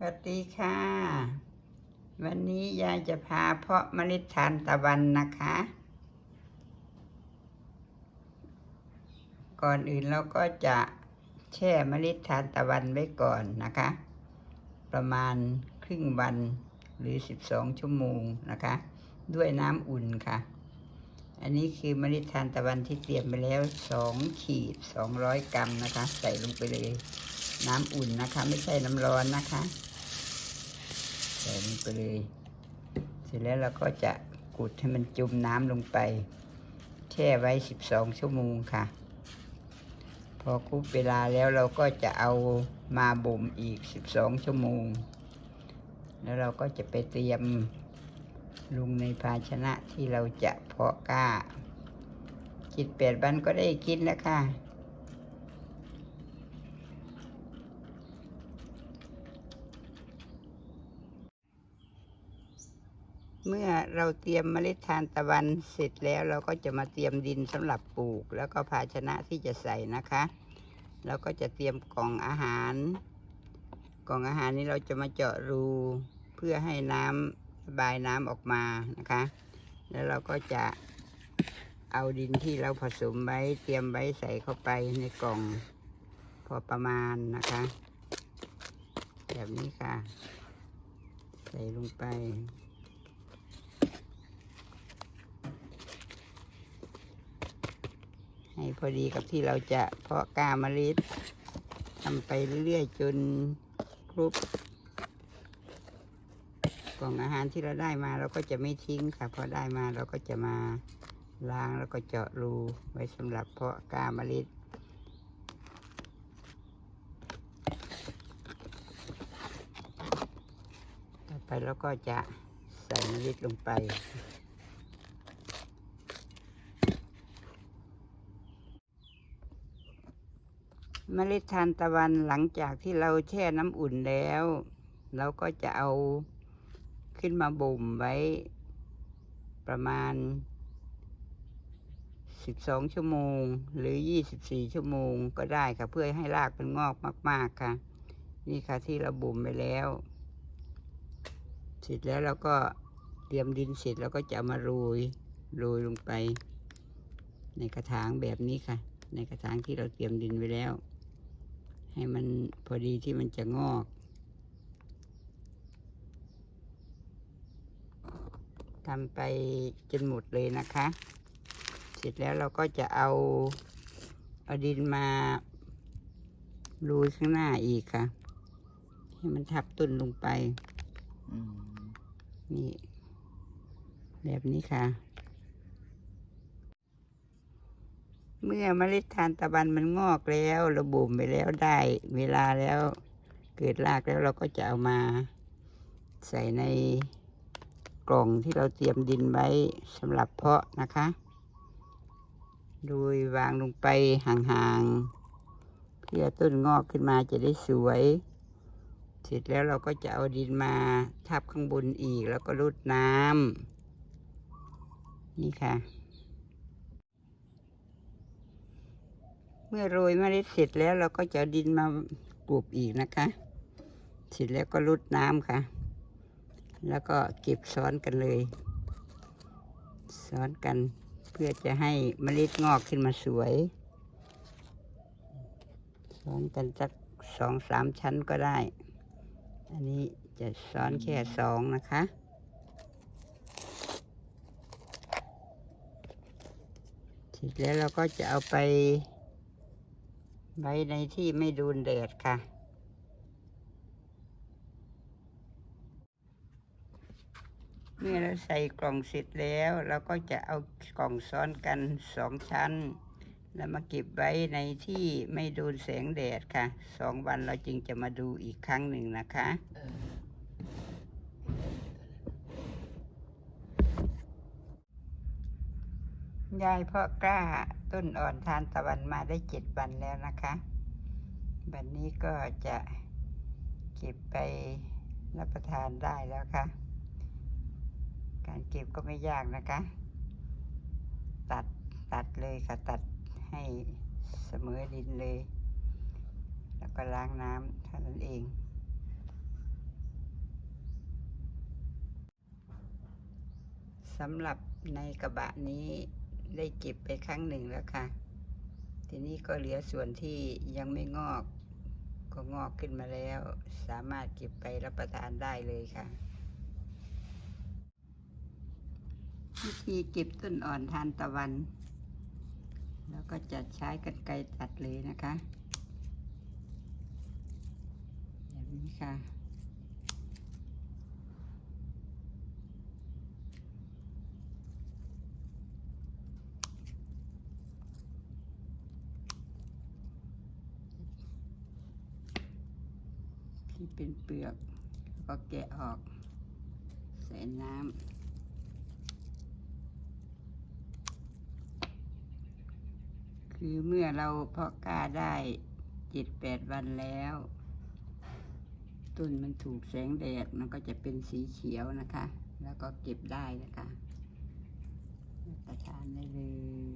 สวัสดีค่ะ วันนี้ยายจะพาเพาะเมล็ดทานตะวันนะคะ ก่อนอื่นเราก็จะแช่เมล็ดทานตะวันไว้ก่อนนะคะ ประมาณครึ่งวันหรือ12ชั่วโมงนะคะ ด้วยน้ำอุ่นค่ะ อันนี้คือเมล็ดทานตะวันที่เตรียมไปแล้ว2ขีด200กรัมนะคะ ใส่ลงไปเลยน้ำอุ่นนะคะ ไม่ใช่น้ำร้อนนะคะ ส่ลงไปเลย เสร็จแล้วเราก็จะกุดให้มันจุ่มน้ำลงไป แช่ไว้ 12 ชั่วโมงค่ะ พอครบเวลาแล้วเราก็จะเอามาบ่มอีก 12 ชั่วโมง แล้วเราก็จะไปเตรียมลงในภาชนะที่เราจะเพาะกล้าจิตแปดวันก็ได้กินแล้วค่ะ เมื่อเราเตรียมเมล็ดทานตะวันเสร็จแล้วเราก็จะมาเตรียมดินสำหรับปลูก แล้วก็ภาชนะที่จะใส่นะคะเราก็จะเตรียมกล่องอาหาร กล่องอาหารนี้เราจะมาเจาะรูเพื่อให้น้ำระบายน้ำออกมานะคะ แล้วเราก็จะเอาดินที่เราผสมไว้เตรียมไว้ใส่เข้าไปในกล่องพอประมาณนะคะ แบบนี้ค่ะ ใส่ลงไป ให้ พอดีกับที่เราจะเพาะกล้ามะลิดทำไปเรื่อยๆจนครบกล่องอาหารที่เราได้มาเราก็จะไม่ทิ้งค่ะพอได้มาเราก็จะมาล้างแล้วก็เจาะรูไว้สำหรับเพาะกล้ามะลิดต่อไปเราก็จะใส่มะลิดลงไป เมล็ดทานตะวันหลังจากที่เราแช่น้ำอุ่นแล้ว เราก็จะเอาขึ้นมาบ่มไว้ ประมาณ 12 ชั่วโมง หรือ 24 ชั่วโมงก็ได้ค่ะ เพื่อให้รากมันงอกมาก ๆ ค่ะ นี่ค่ะที่เราบ่มไปแล้ว เสร็จแล้วเราก็เตรียมดินเสร็จแล้วก็จะมาโรยโรยลงไป ในกระถางแบบนี้ค่ะ ในกระถางที่เราเตรียมดินไว้แล้ว ให้มันพอดีที่มันจะงอกทำไปจนหมดเลยนะคะ เสร็จแล้วเราก็จะเอาเอาดินมารูข้างหน้าอีกค่ะ ให้มันทับต้นลงไปอืมนี่ แบบนี้ค่ะ เมื่อเมล็ดทานตะวันมันงอกแล้วเราบ่มไปแล้วได้ เวลาแล้ว เกิดรากแล้วเราก็จะเอามา ใส่ในกล่องที่เราเตรียมดินไว้สำหรับเพาะนะคะ โดยวางลงไปห่างๆ เพื่อต้นงอกขึ้นมาจะได้สวย เสร็จแล้วเราก็จะเอาดินมาทับข้างบนอีกแล้วก็รดน้ำนี่ค่ะ มื่อโรยเมล็ดเสร็จแล้วเราก็จะดินมากรุบอีกนะคะ เสร็จแล้วก็รดน้ำค่ะ แล้วก็เก็บซ้อนกันเลย ซ้อนกันเพื่อจะให้เมล็ดงอกขึ้นมาสวย ซ้อนกันสักสองสามชั้นก็ได้ อันนี้จะซ้อนแค่สองนะคะเสร็จแล้วเราก็จะเอาไป ไว้ในที่ไม่โดนแดดค่ะเมื่อเราใส่กล่องเสร็จแล้วเราก็จะเอากล่องซ้อนกันสองชั้น แล้วมาเก็บไว้ในที่ไม่โดนแสงแดดค่ะสองวันเราจึงจะมาดูอีกครั้งหนึ่งนะคะ ยายเพาะกล้าต้นอ่อนทานตะวันมาได้เจ็ดวันแล้วนะคะวันนี้ก็จะเก็บไปรับประทานได้แล้วค่ะ การเก็บก็ไม่ยากนะคะ ตัดตัดเลยค่ะตัดให้เสมอดินเลย แล้วก็ล้างน้ำเท่านั้นเองสำหรับในกระบะนี้ ได้เก็บไปครั้งหนึ่งแล้วค่ะ ทีนี้ก็เหลือส่วนที่ยังไม่งอก ก็งอกขึ้นมาแล้ว สามารถเก็บไปรับประทานได้เลยค่ะวิธีเก็บต้นอ่อนทานตะวัน แล้วก็จะใช้กันไกรตัดเลยนะคะ แบบนี้ค่ะ ที่ เป็นเปลือกก็แกะออก ใส่น้ำคือเมื่อเราเพาะกล้าได้เจ็ดแปดวันแล้ว ต้นมันถูกแสงแดดมันก็จะเป็นสีเขียวนะคะ แล้วก็เก็บได้นะคะ ประทานได้เลย